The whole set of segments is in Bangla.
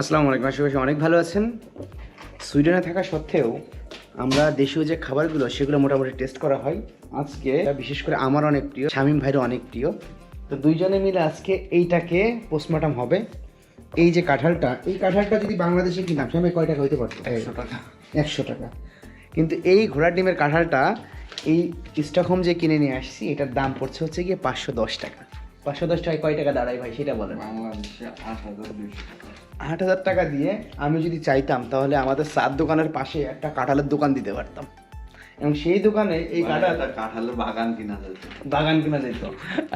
আসসালামু আলাইকুম আশা করি অনেক ভালো আছেন। সুইডেনে থাকা সত্ত্বেও আমরা দেশীয় যে খাবারগুলো সেগুলো মোটামুটি টেস্ট করা হয়। আজকে বিশেষ করে আমার অনেক প্রিয় শামীম ভাইরও অনেক প্রিয়। তো দুইজনে মিলে আজকে এইটাকে পোস্টমর্টম হবে। এই যে কাঁঠালটা এই কাঁঠালটা যদি বাংলাদেশে কিনতাম সেখানে কয় টাকা হইতে পারতো? একশো টাকা। একশো টাকা। কিন্তু এই ঘোড়ার ডিমের কাঁঠালটা এই স্টকহোম যে কিনে নিয়ে আসছি এটার দাম পড়ছে হচ্ছে গিয়ে পাঁচশো দশ টাকা। পাঁচশো দশ টাকায় কয় টাকা দাঁড়ায় ভাই সেটা বলেন। বাংলাদেশে আট হাজার টাকা। আট হাজার টাকা দিয়ে আমি যদি চাইতাম তাহলে আমাদের সাত দোকানের পাশে একটা কাঁঠালের দোকান দিতে পারতাম। এবং সেই দোকানে এই কাঁঠাল কাঁঠালের বাগান কিনা যেত বাগান কিনা যেত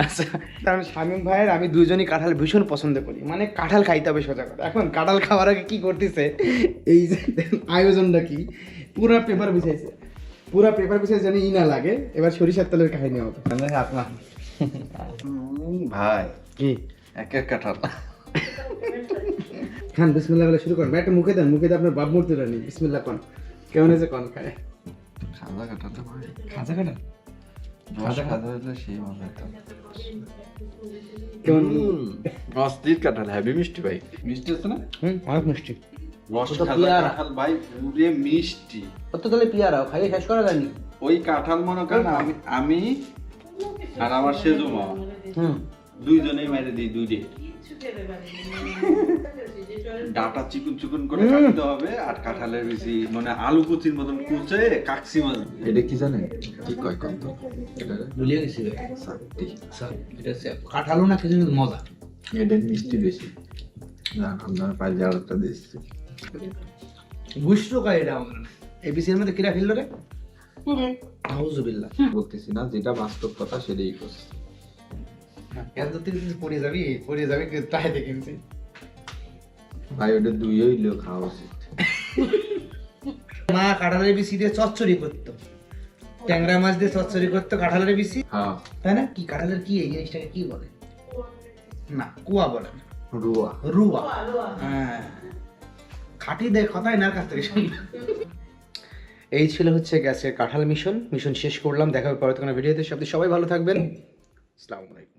আচ্ছা কারণ শামীম ভাইয়ের আমি দুজনই কাঁঠাল ভীষণ পছন্দ করি। মানে কাঁঠাল খাইতে হবে সোজা কথা এখন কাঁঠাল খাওয়ার আগে কি করতেছে এই যে আয়োজনটা কি? পুরা পেপার বিছাইছে। পুরা পেপার বিছাইছে যেন ই না লাগে। এবার সরিষার তেলের কাহিনী হবে। আপনার ভাই। কি? এক এক কাঁঠাল। খান বিসমিল্লাহ বলে শুরু করেন। একটা মুখে দেন মুখে দেন আপনার বাপ মূর্তি রানি বিসমিল্লাহ কন। কেমন কন? খায়। খাজা কাঁঠালটা ভাই। খাজা খাজা খাজা হলে সেই মজা কেমন? অস্থির কাঁঠাল হ্যাভি মিষ্টি ভাই। মিষ্টি আছে না? হুম অনেক মিষ্টি। রস তো খাজা পেয়ারা। কাঁঠাল ভাই পুরে মিষ্টি। কত তাহলে খাইয়ে শেষ করা যায়নি? ওই কাঁঠাল মনে করেন আমি আমি আর আমার সেজু মামা হুম। দুইজনেই মেরে দিই দুইটে ডাটা চিকুন চিকুন করে। কাটতে হবে আর কাঁঠালের বেশি মানে আলু কুচির মতন কুচে কাকসি মাছ এটা কি জানেন? কি কয় কত এটা ভুলিয়ে গেছি এটা কাঁঠালো না কিছু মজা। এটা মিষ্টি বেশি। না আপনার পাইলে আরেকটা দিচ্ছি। বুঝতো কাই এটা আমাদের? এবিসি এর মধ্যে কিরা ফেলল রে? আউজুবিল্লাহ বলতেছি না যেটা বাস্তব কথা সেটাই করছি। এত তুই পড়ে যাবি পড়ে যাবি ভাই ওটা দুই হইলেও খাওয়া উচিত। মা কাঁঠালের বিসি দিয়ে চচ্চড়ি করতো। ট্যাংরা মাছ দিয়ে চচ্চড়ি করতো কাঁঠালের বিসি হ্যাঁ। তাই না? কি কাঁঠালের কি এই জিনিসটাকে কি বলে? না কুয়া বলে না। রুয়া। রুয়া। হ্যাঁ। খাটি দেয় কথাই না কাছ থেকে শুনি এই ছিল হচ্ছে গ্যাসের কাঁঠাল মিশন। মিশন শেষ করলাম। দেখা হবে পরবর্তী কোনো ভিডিওতে। সব সবাই ভালো থাকবেন। আসসালামু আলাইকুম।